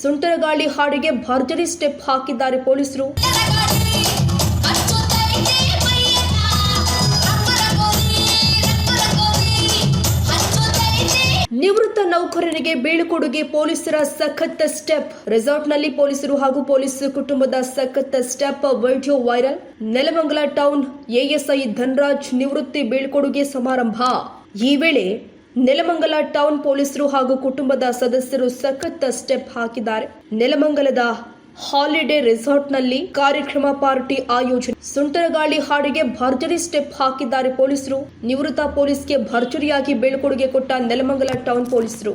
ಸುಂಟರಗಾಳಿ ಹಾಡಿಗೆ ಭರ್ಜರಿ ಸ್ಟೆಪ್ ಹಾಕಿದ್ದಾರೆ ಪೊಲೀಸರು. ನಿವೃತ್ತ ನೌಕರರಿಗೆ ಬೀಳ್ಕೊಡುಗೆ ಪೊಲೀಸರ ಸಖತ್ ಸ್ಟೆಪ್. ರೆಸಾರ್ಟ್ನಲ್ಲಿ ಪೊಲೀಸರು ಹಾಗೂ ಪೊಲೀಸ್ ಕುಟುಂಬದ ಸಖತ್ step video viral. Nelamangala town ASI Dhanraj ನಿವೃತ್ತಿ ಬೀಳ್ಕೊಡುಗೆ ಸಮಾರಂಭ. ಈ ವೇಳೆ ನೆಲಮಂಗಲ ಟೌನ್ ಪೊಲೀಸರು ಹಾಗೂ ಕುಟುಂಬದ ಸದಸ್ಯರು ಸಖತ್ ಸ್ಟೆಪ್ ಹಾಕಿದ್ದಾರೆ. ನೆಲಮಂಗಲದ ಹಾಲಿಡೇ ರೆಸಾರ್ಟ್ನಲ್ಲಿ ಕಾರ್ಯಕ್ರಮ ಪಾರ್ಟಿ ಆಯೋಜನೆ. ಸುಂಟರಗಾಳಿ ಹಾಡಿಗೆ ಭರ್ಜರಿ ಸ್ಟೆಪ್ ಹಾಕಿದ್ದಾರೆ ಪೊಲೀಸರು. ನಿವೃತ್ತ ಪೊಲೀಸ್ಗೆ ಭರ್ಜರಿಯಾಗಿ ಬೀಳ್ಕೊಡುಗೆ ಕೊಟ್ಟ ನೆಲಮಂಗಲ ಟೌನ್ ಪೊಲೀಸರು.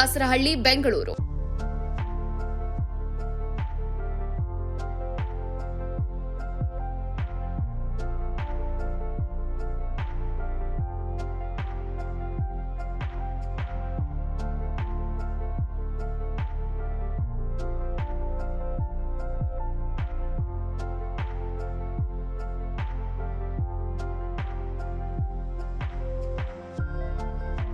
Dasarahalli Bengaluru.